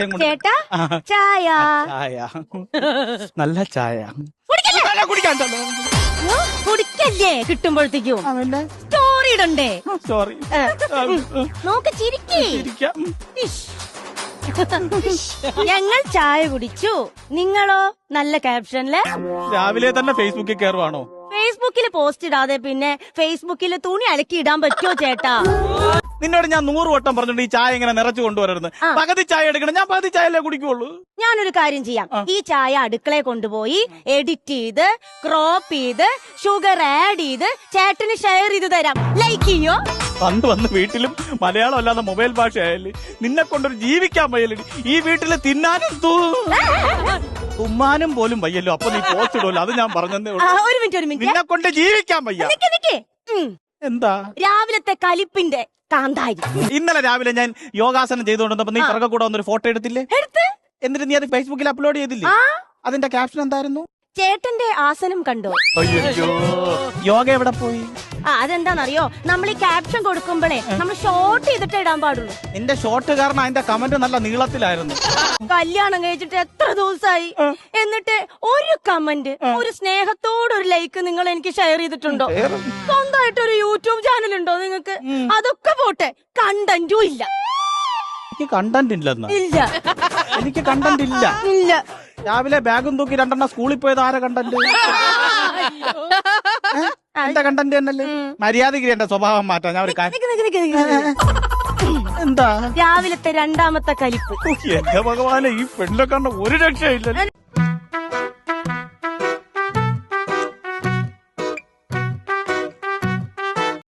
ചേട്ടാ ചായ. ചായ. നല്ല ചായ. ഓ, കുടിക്കല്ലേ? കിട്ടുമ്പോഴത്തേക്കും. സ്റ്റോറി ഇടണ്ടേ? സോറി നോക്ക് ചിരിക്കേ. ഞങ്ങൾ ചായ കുടിച്ചു. നിങ്ങളോ? നല്ല ക്യാപ്ഷനിൽ രാവിലെ തന്നെ ഫേസ്ബുക്കിൽ കയറുവാണോ ഫേസ്ബുക്കിൽ പോസ്റ്റ് ഇടാതെ പിന്നെ ഫേസ്ബുക്കിൽ തുണി അലക്കി ഇടാൻ പറ്റുമോ ചേട്ടാ? നിന്നോട് ഞാൻ നൂറ് വട്ടം പറഞ്ഞിട്ട് ഈ ചായ ഇങ്ങനെ നിറച്ചു കൊണ്ടുവരരുത്. ആ. പകുതി ചായ എടുക്കണം. ഞാൻ പകുതി ചായല്ലേ കുടിക്കുള്ളൂ. ഞാനൊരു കാര്യം ചെയ്യാം. ഈ ചായ അടുക്കളയെ കൊണ്ടുപോയി എഡിറ്റ് ചെയ്ത് ക്രോപ്പ് ചെയ്ത് ഷുഗർ ആഡ് ചെയ്ത് ചേട്ടന് ഷെയർ ചെയ്ത് തരാം. ലൈക്ക് ചെയ്യോ? പണ്ട് വന്ന് വീട്ടിലും മലയാളം അല്ലാതെ മൊബൈൽ ഭാഷയായാലും നിന്നെ കൊണ്ടൊരു ജീവിക്കാൻ വയ്യല്ലേ. ഈ വീട്ടിൽ തിന്നാനും തൂ- തുമ്മാനും പോലും വയ്യല്ലോ. അപ്പൊ നീ പോസ്റ്റ് ഇടുമല്ലോ അത് ഞാൻ പറഞ്ഞതേ ആ, ഉള്ളൂ ഒരു മിനിറ്റ് ഒരു മിനിറ്റ്. നിന്നെ കൊണ്ട് ജീവിക്കാൻ വയ്യ. നിക്ക് നിക്ക്. ഉം. എന്താ? രാവിലത്തെ കലിപ്പിന്റെ കാന്താരി. ഇന്നലെ രാവിലെ ഞാൻ യോഗാസനം ചെയ്തുകൊണ്ടിരുന്നപ്പോ നീ പിറകെ കൂടെ വന്നൊരു ഫോട്ടോ എടുത്തില്ലേ? എടുത്ത്? എന്നിട്ട് നീ അത് ഫേസ്ബുക്കിൽ അപ്ലോഡ് ചെയ്തില്ലേ? അതിന്റെ ക്യാപ്ഷൻ എന്തായിരുന്നു? ചേട്ടന്റെ ആസനം കണ്ടോ. യോഗ എവിടെ പോയി? ആ അതെന്താണെന്നറിയോ നമ്മൾ ഈ ക്യാപ്ഷൻ കൊടുക്കുമ്പോഴേ നമ്മൾ ഷോർട്ട് ചെയ്തിട്ട് ഇടാൻ പാടുള്ളൂ. നിന്റെ ഷോർട്ട് കാരണം അതിന്റെ കമന്റ് നല്ല നീളത്തിലായിരുന്നു. കല്യാണം കഴിച്ചിട്ട് എത്ര ദിവസമായി എന്നിട്ട് ഒരു കമന്റ് ഒരു സ്നേഹത്തോടെ ഒരു ലൈക്ക് നിങ്ങൾ എനിക്ക് ഷെയർ ചെയ്തിട്ടുണ്ടോ? സ്വന്തമായിട്ട് ഒരു യൂട്യൂബ് ചാനൽ ഉണ്ടോ നിങ്ങൾക്ക്? അതൊക്കെ പോട്ടെ കണ്ടന്റും ഇല്ല. എനിക്ക് കണ്ടന്റ് ഇല്ലെന്ന്. ഇല്ല. എനിക്ക് കണ്ടന്റ് ഇല്ല. ഇല്ല. രാവിലെ ബാഗും തൂക്കി രണ്ടെണ്ണം സ്കൂളിൽ പോയത് ആരെ കണ്ടന്റ് എന്റെ കണ്ടന്റ് തന്നെയല്ലേ മര്യാദയ്ക്ക് എന്റെ സ്വഭാവം മാറ്റാം ഞാൻ ഒരു കാര്യം നിക്ക് നിക്ക് നിക്ക് നിക്ക് നിക്ക്. എന്താ? രാവിലത്തെ രണ്ടാമത്തെ കലിപ്പ്. എന്റെ ഭഗവാനെ ഈ പെണ്ണിനെ കണ്ട ഒരു രക്ഷയില്ല